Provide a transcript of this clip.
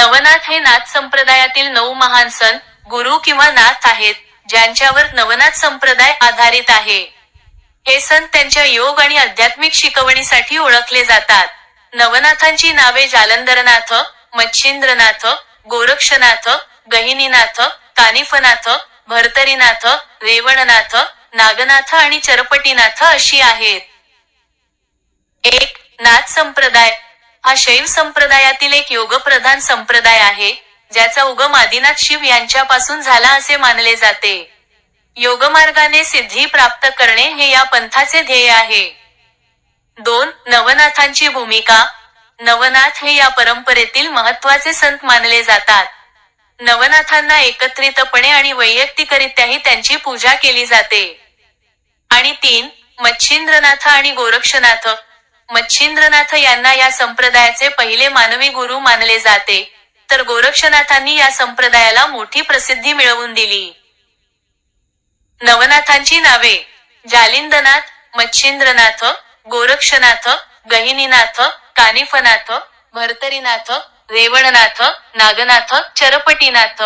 नवनाथ हे नाथ संप्रदायातील नऊ महान सण गुरु किंवा नाथ आहेत ज्यांच्यावर नवनाथ संप्रदाय आधारित आहे. हे सण त्यांच्या योग आणि आध्यात्मिक शिकवणीसाठी ओळखले जातात. नवनाथांची नावे जालंधरनाथ मच्छिंद्रनाथ गोरक्षनाथ गहिनीनाथ कानिफनाथ भरतरीनाथ रेवणनाथ नागनाथ आणि चरपटीनाथ अशी आहेत. एक नाथ संप्रदाय. हा शैव संप्रदायातील एक योगप्रधान संप्रदाय आहे ज्याचा उगम आदिनाथ शिव यांच्यापासून झाला असे मानले जाते. योगमार्गाने सिद्धी प्राप्त करणे हे या पंथाचे ध्येय आहे. दोन नवनाथांची भूमिका. नवनाथ हे या परंपरेतील महत्त्वाचे संत मानले जातात. नवनाथांना एकत्रितपणे आणि वैयक्तिकरित्याही त्यांची पूजा केली जाते. आणि तीन मच्छिंद्रनाथ आणि गोरक्षनाथ मच्छिंद्रनाथ यांना या संप्रदायाचे पहिले मानवी गुरु मानले जाते. तर गोरक्षनाथांनी या संप्रदायाला मोठी प्रसिद्धी मिळवून दिली. नवनाथांची नावे जालिंदनाथ मच्छिंद्रनाथ गोरक्षनाथ गहिनीनाथ कानिफनाथ भर्तरीनाथ रेवणनाथ नागनाथ चरपटीनाथ.